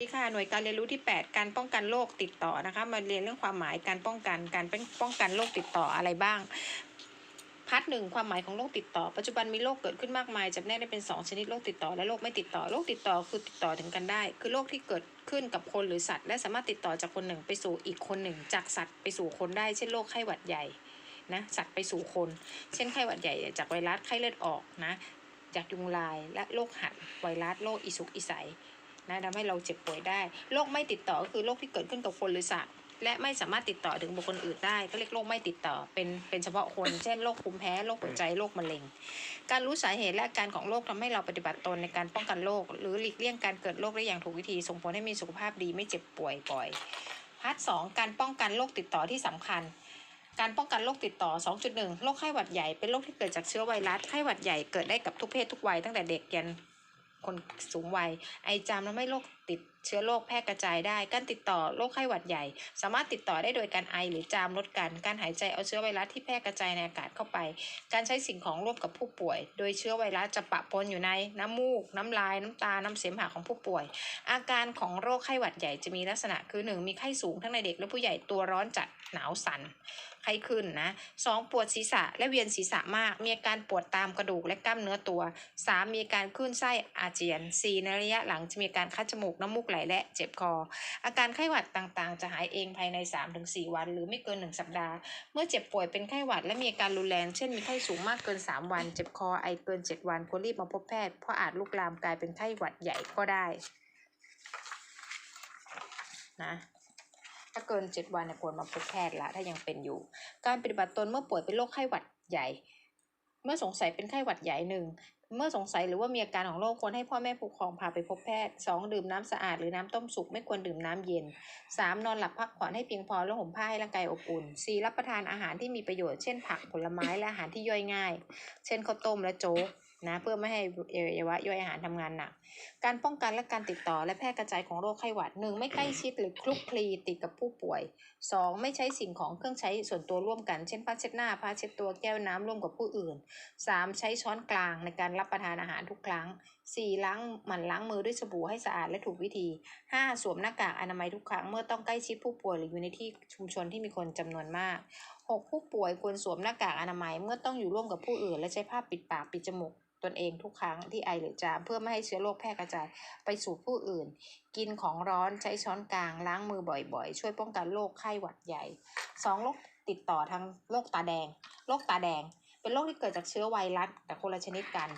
สวัสดีค่ะหน่วยการเรียนรู้ที่ 8 การป้องกันโรคติดต่อนะคะมาเรียนเรื่องความหมายการป้องกันการเป็นป้องกันโรคติดต่ออะไรบ้าง พาร์ทหนึ่งความหมายของโรคติดต่อ ปัจจุบันมีโรคเกิดขึ้นมากมายจำแนกได้เป็น 2 ชนิดโรคติดต่อและโรคไม่ติดต่อโรคติดต่อคือติดต่อถึงกันได้ คือโรคที่เกิดขึ้นกับคนหรือสัตว์ และสามารถติดต่อจากคนหนึ่งไปสู่อีกคนหนึ่ง จากสัตว์ไปสู่คนได้ เช่นโรคไข้หวัดใหญ่นะสัตว์ไปสู่คน เช่นไข้หวัดใหญ่จากไวรัสไข้เลือดออกนะจากยุงลายและโรคหัดไวรัสโรคอีสุกอีใส นะทำให้เราเจ็บป่วยได้โรคไม่ติดต่อก็คือโรคที่เกิดขึ้นกับคนหรือสัตว์และไม่สามารถติดต่อถึงบุคคลอื่นได้ ก็เรียกโรคไม่ติดต่อเป็นเป็นเฉพาะคน เช่นโรคภูมิแพ้โรคหัวใจโรคมะเร็ง การรู้สาเหตุและอาการของโรคทำให้เราปฏิบัติตนในการป้องกันโรคหรือหลีกเลี่ยงการเกิดโรคได้อย่างถูกวิธีส่งผลให้มีสุขภาพดีไม่เจ็บป่วยบ่อยพาร์ทสองการป้องกันโรคติดต่อที่สำคัญ การป้องกันโรคติดต่อ 2.1 โรคไข้หวัดใหญ่เป็นโรคที่เกิดจากเชื้อไวรัสไข้หวัดใหญ่เกิดได้กับทุกเพศทุกวัยตั้งแต่เด็กยัน คนสูงวัย ไอจามทำให้โรคติดเชื้อโรคแพร่กระจายได้ การติดต่อโรคไข้หวัดใหญ่ สามารถติดต่อได้โดยการไอหรือจามลดกัน การหายใจเอาเชื้อไวรัสที่แพร่กระจายในอากาศเข้าไป การใช้สิ่งของร่วมกับผู้ป่วย โดยเชื้อไวรัสจะปะปนอยู่ในน้ำมูก น้ำลาย น้ำตา น้ำเสมหะของผู้ป่วย อาการของโรคไข้หวัดใหญ่จะมีลักษณะคือ 1. มีไข้สูงทั้งในเด็กและผู้ใหญ่ตัวร้อนจัด หนาวสัน่นไข้ขึ้นนะสองปวดศีรษะและเวียนศีรษะมาก มีอาการปวดตามกระดูกและกล้ามเนื้อตัว 3. มีอาการคลื่นไส้อาเจียน 4. ในระยะหลังจะมีอาการคัดจมูกน้ำมูกไหลและเจ็บคอ อาการไข้หวัดต่างๆ จะหายเองภายใน 3-4 วัน หรือไม่เกิน 1 สัปดาห์ เมื่อเจ็บป่วยเป็นไข้หวัดและมีอาการรุนแรง เช่นมีไข้สูงมากเกิน 3 วัน เจ็บคอไอเกิน 7 วันควรรีบมาพบแพทย์เพราะอาจลุกลามกลายเป็นไข้หวัดใหญ่ก็ได้นะ ถ้าเกิน 7 วันเนี่ยควรมาพบแพทย์ละ ถ้ายังเป็นอยู่ การปฏิบัติตนเมื่อป่วยเป็นโรคไข้หวัดใหญ่ เมื่อสงสัยเป็นไข้หวัดใหญ่หนึ่งเมื่อสงสัยหรือว่ามีอาการของโรคควรให้พ่อแม่ผู้ปกครองพาไปพบแพทย์ 2. ดื่มน้ำสะอาดหรือน้ำต้มสุกไม่ควรดื่มน้ำเย็น 3. นอนหลับพักผ่อนให้เพียงพอแล้วห่มผ้าให้ร่างกายอบอุ่น 4. รับประทานอาหารที่มีประโยชน์เช่นผักผลไม้และอาหารที่ย่อยง่าย เช่นข้าวต้มและโจ๊ก นะเพื่อไม่ให้อวัยวะย่อยอาหารทำงานหนัก การป้องกันและการติดต่อและแพร่กระจายของโรคไข้หวัดหนึ่งไม่ใกล้ชิดหรือคลุกคลีติดกับผู้ป่วย 2. ไม่ใช้สิ่งของเครื่องใช้ส่วนตัวร่วมกัน เช่นผ้าเช็ดหน้าผ้าเช็ดตัวแก้วน้ำร่วมกับผู้อื่น 3. ใช้ช้อนกลางในการรับประทานอาหารทุกครั้ง 4. ล้างหมั่นล้างมือด้วยสบู่ให้สะอาดและถูกวิธี 5. สวมหน้ากากอนามัยทุกครั้งเมื่อต้องใกล้ชิดผู้ป่วยหรืออยู่ในที่ชุมชนที่มีคนจำนวนมาก 6. ผู้ป่วยควรสวมหน้ากากอนามัยเมื่อต้องอยู่ร่วมกับผู้อื่น และใช้ผ้าปิดปากปิดจมูก ตนเองทุกครั้งที่ไอหรือจาม เพื่อไม่ให้เชื้อโรคแพร่กระจายไปสู่ผู้อื่น กินของร้อนใช้ช้อนกลางล้างมือบ่อยๆ ช่วยป้องกันโรคไข้หวัดใหญ่ 2. โรคติดต่อทางโรคตาแดง โรคตาแดง เป็นโรคที่เกิดจากเชื้อไวรัสแต่คนละชนิดกัน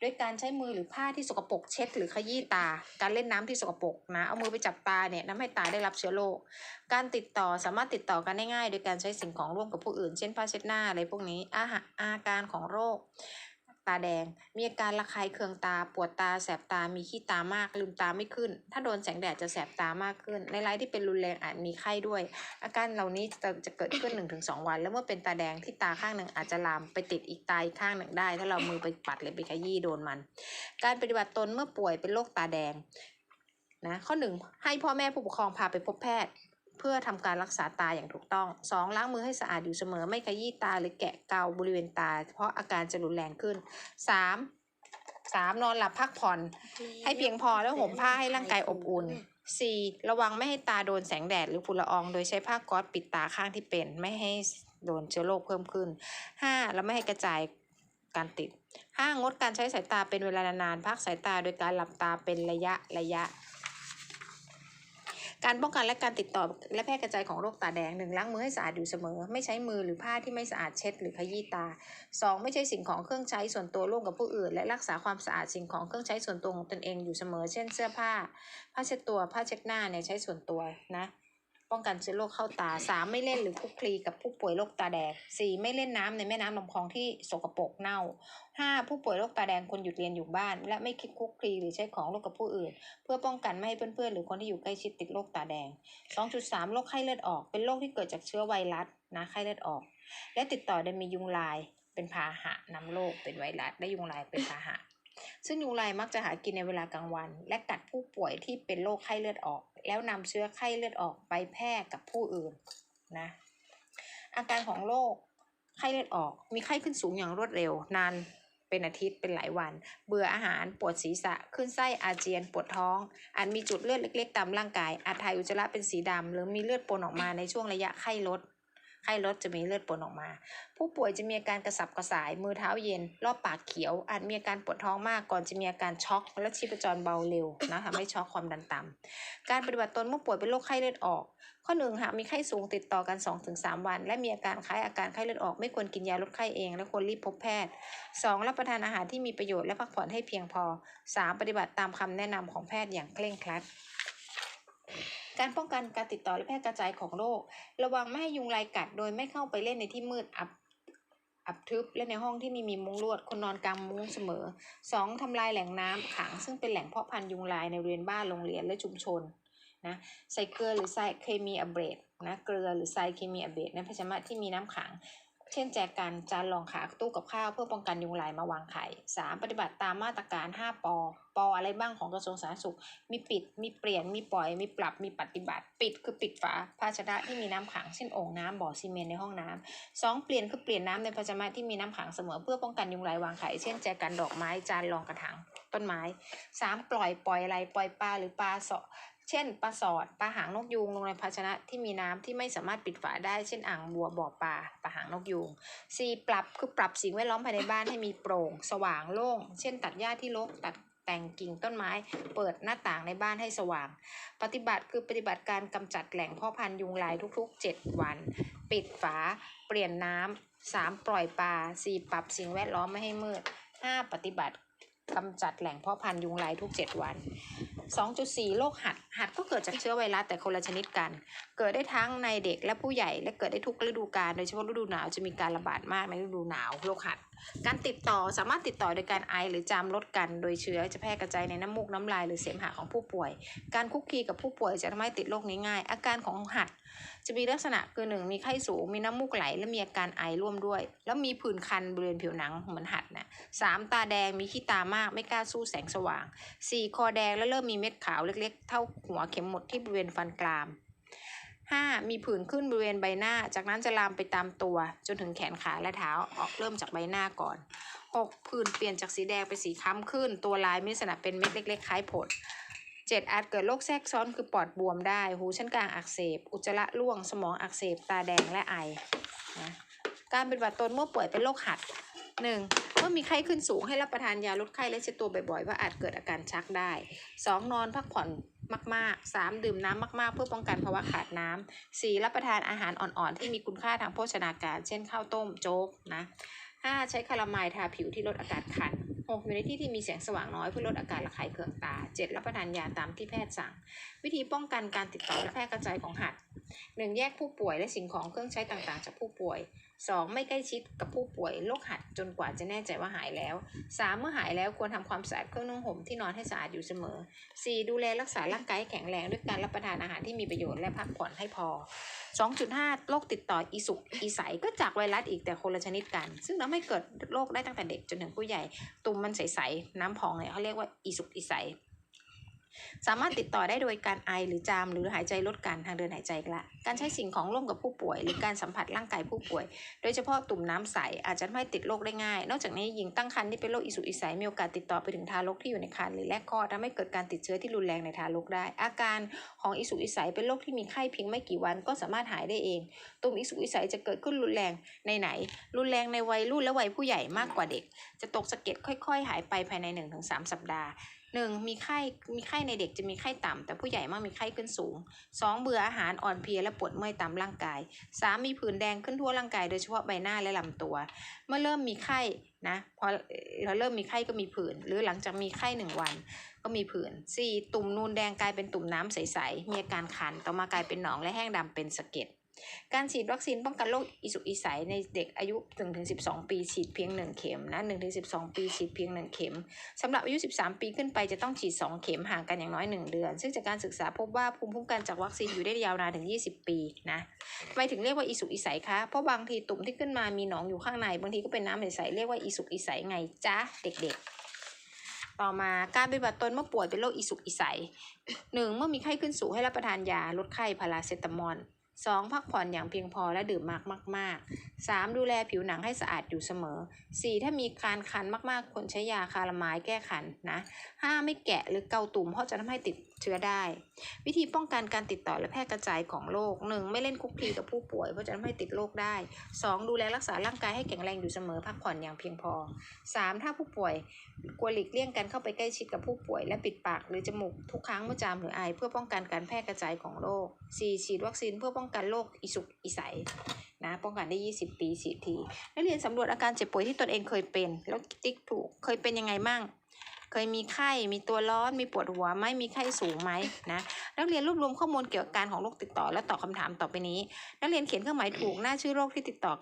โดยการใช้มือหรือผ้าที่สกปรกเช็ดหรือขยี้ตา การเล่นน้ำที่สกปรกนะ เอามือไปจับตาเนี่ยทำให้ตาได้รับเชื้อโรค การติดต่อสามารถติดต่อกันได้ง่าย โดยการใช้สิ่งของร่วมกับผู้อื่น เช่นผ้าเช็ดหน้าอะไรพวกนี้อาหารอาการของโรค ตาแดง มีอาการระคายเคืองตา ปวดตา แสบตา มีขี้ตามาก ลืมตาไม่ขึ้น ถ้าโดนแสงแดดจะแสบตามากขึ้น ในรายที่เป็นรุนแรงอาจมีไข้ด้วย อาการเหล่านี้จะจะเกิดขึ้น 1-2 วัน แล้วเมื่อเป็นตาแดงที่ตาข้างหนึ่งอาจจะลามไปติดอีกตาอีกข้างหนึ่งได้ ถ้าเรามือไปปัดหรือไปขยี้โดนมัน การปฏิบัติตนเมื่อป่วยเป็นโรคตาแดงนะข้อหนึ่งให้พ่อแม่ผู้ปกครองพาไปพบแพทย์ เพื่อทำการรักษาตาอย่างถูกต้อง 2. ล้างมือให้สะอาดอยู่เสมอ ไม่ขยี้ตาหรือแกะเกาบริเวณตา เพราะอาการจะรุนแรงขึ้น 3. 3. นอนหลับพักผ่อน ให้เพียงพอแล้วห่มผ้าให้ร่างกายอบอุ่น 4. ระวังไม่ให้ตาโดนแสงแดดหรือฝุ่นละออง โดยใช้ผ้าก๊อซปิดตาข้างที่เป็น ไม่ให้โดนเชื้อโรคเพิ่มขึ้น 5. แล้วไม่ให้กระจายการติด 5. งดการใช้สายตาเป็นเวลานานๆพักสายตาโดยการหลับตาเป็นระยะระยะ การป้องกันและการติดต่อและแพร่กระจายของโรคตาแดงหนึ่งล้างมือให้สะอาดอยู่เสมอ ไม่ใช้มือหรือผ้าที่ไม่สะอาดเช็ดหรือขยี้ตา 2. ไม่ใช้สิ่งของเครื่องใช้ส่วนตัวร่วมกับผู้อื่น และรักษาความสะอาดสิ่งของเครื่องใช้ส่วนตัวของตนเองอยู่เสมอ เช่น เสื้อผ้า ผ้าเช็ดตัวผ้าเช็ดหน้าเนี่ยใช้ส่วนตัวนะ ป้องกันเชื้อโรคเข้าตา 3. ไม่เล่นหรือคลุกคลีกับผู้ป่วยโรคตาแดง 4. ไม่เล่นน้ำในแม่น้ำลำคลองที่สกปรกเน่า 5. ผู้ป่วยโรคตาแดงควรหยุดเรียนอยู่บ้าน และไม่คิดคลุกคลีหรือใช้ของร่วมกับผู้อื่น เพื่อป้องกันไม่ให้เพื่อนๆหรือคนที่อยู่ใกล้ชิดติดโรคตาแดง 2.3 โรคไข้เลือดออก เป็นโรคที่เกิดจากเชื้อไวรัสนะไข้เลือดออก และติดต่อโดยมียุงลายเป็นพาหะนำโรคเป็นไวรัสและยุงลายเป็นพาหะ ซึ่งยุงลายมักจะหากินในเวลากลางวัน และกัดผู้ป่วยที่เป็นโรคไข้เลือดออก แล้วนำเชื้อไข้เลือดออกไปแพร่กับผู้อื่นนะอาการของโรคไข้เลือดออกมีไข้ขึ้นสูงอย่างรวดเร็วนานเป็นอาทิตย์เป็นหลายวัน เบื่ออาหารปวดศีรษะขึ้นไส้อาเจียนปวดท้องอาจมีจุดเลือดเล็ก ๆ ตามร่างกายอาจถ่ายอุจจาระเป็นสีดำหรือมีเลือดปนออกมาในช่วงระยะไข้ลด ไข้ลดจะมีเลือดปนออกมา ผู้ป่วยจะมีอาการกระสับกระส่าย มือเท้าเย็น รอบปากเขียว อาจมีอาการปวดท้องมากก่อนจะมีอาการช็อก และชีพจรเบาเร็วนะทำให้ช็อกความดันต่ำการปฏิบัติตนเมื่อป่วยเป็นโรคไข้เลือดออก ข้อหนึ่งหากมีไข้สูงติดต่อกัน 2-3 วัน และมีอาการคล้ายอาการไข้เลือดออก ไม่ควรกินยาลดไข้เอง และควรรีบพบแพทย์ 2. รับประทานอาหารที่มีประโยชน์และพักผ่อนให้เพียงพอ 3. ปฏิบัติตามคำแนะนำของแพทย์อย่างเคร่งครัด การป้องกันการติดต่อและแพร่กระจายของโรค ระวังไม่ให้ยุงลายกัด โดยไม่เข้าไปเล่นในที่มืดอับอับทึบและในห้องที่มีมีมุ้งลวดคนนอนกลางมุ้งเสมอ 2. ทำลายแหล่งน้ำขัง ซึ่งเป็นแหล่งเพาะพันธุ์ยุงลายในเรือนบ้านโรงเรียนและชุมชนนะใส่เกลือหรือใส่เคมีอะเบรดนะเกลือหรือใส่เคมีอะเบรดในภาชนะที่มีน้ำขัง เช่นแจกันจานรองขาตู้กับข้าวเพื่อป้องกันยุงลายมาวางไข่ 3. ปฏิบัติตามมาตรการ 5 ปอ ปออะไรบ้างของกระทรวงสาธารณสุข มีปิด มีเปลี่ยน มีปล่อย มีปรับ มีปฏิบัติ ปิดคือปิดฝาภาชนะที่มีน้ำขัง เช่นโอ่งน้ำบ่อซีเมนต์ในห้องน้ำ 2. เปลี่ยนคือเปลี่ยนน้ำในภาชนะที่มีน้ำขังเสมอเพื่อป้องกันยุงลายวางไข่ เช่นแจกันดอกไม้ จานรองกระถาง ต้นไม้ 3. ปล่อย ปล่อยอะไร ปล่อยปลาหรือปลาเสาะ เช่นปลาสอดปลาหางนกยูงลงในภาชนะที่มีน้ำที่ไม่สามารถปิดฝาได้เช่นอ่างบัวบ่อปลาปลาหางนกยูง 4. ปรับคือปรับสิ่งแวดล้อมภายในบ้านให้มีโปร่ง สว่างโล่ง เช่น ตัดหญ้าที่รกตัดแต่งกิ่งต้นไม้ เปิดหน้าต่างในบ้านให้สว่าง ปฏิบัติคือปฏิบัติการกำจัดแหล่งพาะพันธุ์ยุงลายทุก ๆ 7 วัน ปิดฝา เปลี่ยนน้ำ 3. ปล่อยปลา 4. ปรับสิ่งแวดล้อมไม่ให้มืด 5. ปฏิบัติกำจัดแหล่งเพาะพันธุ์ยุงลายทุก 7 วัน 2.4 โรคหัด หัดก็เกิดจากเชื้อไวรัสแต่คนละชนิดกัน เกิดได้ทั้งในเด็กและผู้ใหญ่ และเกิดได้ทุกฤดูกาล โดยเฉพาะฤดูหนาวจะมีการระบาดมากในฤดูหนาวโรคหัด การติดต่อสามารถติดต่อโดยการไอหรือจามลดกัน โดยเชื้อจะแพร่กระจายในน้ำมูกน้ำลายหรือเสมหะของผู้ป่วย การคุกคีกับผู้ป่วยจะทำให้ติดโรคนี้ง่าย อาการของหัด จะมีลักษณะคือหนึ่งมีไข้สูง มีน้ำมูกไหล และมีอาการไอร่วมด้วย แล้วมีผื่นคันบริเวณผิวหนังเหมือนหัดนะสามตาแดงมีขี้ตามากไม่กล้าสู้แสงสว่างสี่คอแดงและเริ่มมีเม็ดขาวเล็ก ๆ เท่าหัวเข็มหมดที่บริเวณฟันกราม 5. มีผื่นขึ้นบริเวณใบหน้า จากนั้นจะลามไปตามตัว จนถึงแขนขาและเท้าออกเริ่มจากใบหน้าก่อน 6. ผื่นเปลี่ยนจากสีแดงเป็นสีคล้ำขึ้น ตัวลายมีลักษณะเป็นเม็ดเล็กๆ คล้ายผด 7. อาจเกิดโรคแทรกซ้อนคือปอดบวมได้ หูชั้นกลางอักเสบ อุจจาระร่วง สมองอักเสบ ตาแดงและไอนะการเปฏิบัติตนเมื่อป่วยเป็นโรคหัด 1. เมื่อมีไข้ขึ้นสูงให้รับประทานยาลดไข้และเช็ดตัวบ่อยๆว่าอาจเกิดอาการชักได้ 2. นอนพักผ่อน มากๆ 3. ดื่มน้ำมากๆ เพื่อป้องกันภาวะขาดน้ำ 4. รับประทานอาหารอ่อนๆ ที่มีคุณค่าทางโภชนาการ เช่นข้าวต้มโจ๊กนะ 5. ใช้คาราไมล์ทาผิวที่ลดอาการคัน 6. อยู่ในที่ที่มีแสงสว่างน้อยเพื่อลดอาการระคายเคืองตา 7. รับประทานยาตามที่แพทย์สั่ง วิธีป้องกันการติดต่อและแพร่กระจายของหัด 1. แยกผู้ป่วยและสิ่งของเครื่องใช้ต่างๆ จากผู้ป่วย 2. ไม่ใกล้ชิดกับผู้ป่วยโรคหัดจนกว่าจะแน่ใจว่าหายแล้ว 3. เมื่อหายแล้วควรทำความสะอาดเครื่องนุ่งห่มที่นอนให้สะอาดอยู่เสมอ 4. ดูแลรักษาร่างกายแข็งแรงด้วยการรับประทานอาหารที่มีประโยชน์และพักผ่อนให้พอ 2.5 โรคติดต่ออีสุกอีใสก็จากไวรัสอีกแต่คนละชนิดกัน ซึ่งทำให้เกิดโรคได้ตั้งแต่เด็กจนถึงผู้ใหญ่ ตุ่มมันใสๆน้ำพองเนี่ยเขาเรียกว่าอีสุกอีใส สามารถติดต่อได้โดยการไอหรือจามหรือหายใจลดการทางเดินหายใจละ การใช้สิ่งของร่วมกับผู้ป่วย หรือการสัมผัสร่างกายผู้ป่วย โดยเฉพาะตุ่มน้ำใสอาจจะทำให้ติดโรคได้ง่าย นอกจากนี้หญิงตั้งครรภ์ที่เป็นโรคอิสุอิสัยมีโอกาสติดต่อไปถึงทารกที่อยู่ในครรภ์หรือแรกคลอดทำให้เกิดการติดเชื้อที่รุนแรงในทารกได้ อาการของอิสุอิสัยเป็นโรคที่มีไข้เพียงไม่กี่วันก็สามารถหายได้เอง ตุ่มอิสุอิสัยจะเกิดขึ้นรุนแรงในไหน รุนแรงในวัยรุ่นและวัยผู้ใหญ่มากกว่าเด็ก จะตกสะเก็ดค่อย ๆ หายไปภายใน 1-3 สัปดาห์หนึ่งมีไข้มีไข้ในเด็กจะมีไข้ต่ำ แต่ผู้ใหญ่มักมีไข้ขึ้นสูง 2. เบื่ออาหารอ่อนเพลียและปวดเมื่อยตามร่างกาย 3. มีผื่นแดงขึ้นทั่วร่างกายโดยเฉพาะใบหน้าและลำตัว เมื่อเริ่มมีไข้นะพอเราเริ่มมีไข้ก็มีผื่น หรือหลังจากมีไข้หนึ่งวัน ก็มีผื่น 4. ตุ่มนูนแดงกลายเป็นตุ่มน้ำใสๆมีอาการคันต่อมากลายเป็นหนองและแห้งดำเป็นสะเก็ด การฉีดวัคซีนป้องกันโรคอิสุกอิสัยในเด็กอายุ 1-12 ปีฉีดเพียง 1 เข็มนะ 1-12 ปีฉีดเพียง 1 เข็มสำหรับอายุ 13 ปีขึ้นไปจะต้องฉีด 2 เข็มห่างกันอย่างน้อย 1 เดือน ซึ่งจากการศึกษาพบว่าภูมิคุ้มกันจากวัคซีนอยู่ได้ยาวนานถึง 20 ปีนะทำไมถึงเรียกว่าอิสุกอิสัยคะเพราะบางทีตุ่มที่ขึ้นมามีหนองอยู่ข้างในบางทีก็เป็นน้ำใสๆเรียกว่าอิสุกอิสัยไงจ๊ะเด็ก ๆต่อมาการปฏิบัติตนเมื่อป่วยเป็นโรคอิสุกอิสัยหนึ่งเมื่อมีไข้ขึ้นสูงให้รับประทานยาลดไข้พาราเซตามอล 2. พักผ่อนอย่างเพียงพอและดื่มมากมากๆ 3. ดูแลผิวหนังให้สะอาดอยู่เสมอ 4. ถ้ามีการคันมากๆ ควรใช้ยาคาราไมายแก้คันนะ 5. ไม่แกะหรือเกาตุ่มเพราะจะทำให้ติดเชื้อได้ วิธีป้องกันการติดต่อและแพร่กระจายของโรค 1. ไม่เล่นคุกคีกับผู้ป่วยเพราะจะทำให้ติดโรคได้ 2. ดูแลรักษาร่างกายให้แข็งแรงอยู่เสมอ พักผ่อนอย่างเพียงพอ 3. ถ้าผู้ป่วยควหลีกเลี่ยงการเข้าไปใกล้ชิดกับผู้ป่วย และปิดปากหรือจมูกทุกครั้งเมื่อจามหรือไอเพื่อป้องกันการแพร่กระจายของโรค 4. ฉีดวัคซีนเพื่อป้องกันโรคอิสุกอีใสนะป้องกันได้ 20 ปีสี่ทีนักเรียนสำรวจอาการเจ็บป่วยที่ตนเองเคยเป็น แล้วติ๊กถูกเคยเป็นยังไงมั่ง เคยมีไข้ มีตัวร้อน มีปวดหัวไหมมีไข้สูงไหมนะนักเรียนรวบรวมข้อมูลเกี่ยวกับการของโรคติดต่อและตอบคำถามต่อไปนี้ นักเรียนเขียนเครื่องหมายถูกหน้าชื่อโรคที่ติดต่อกัน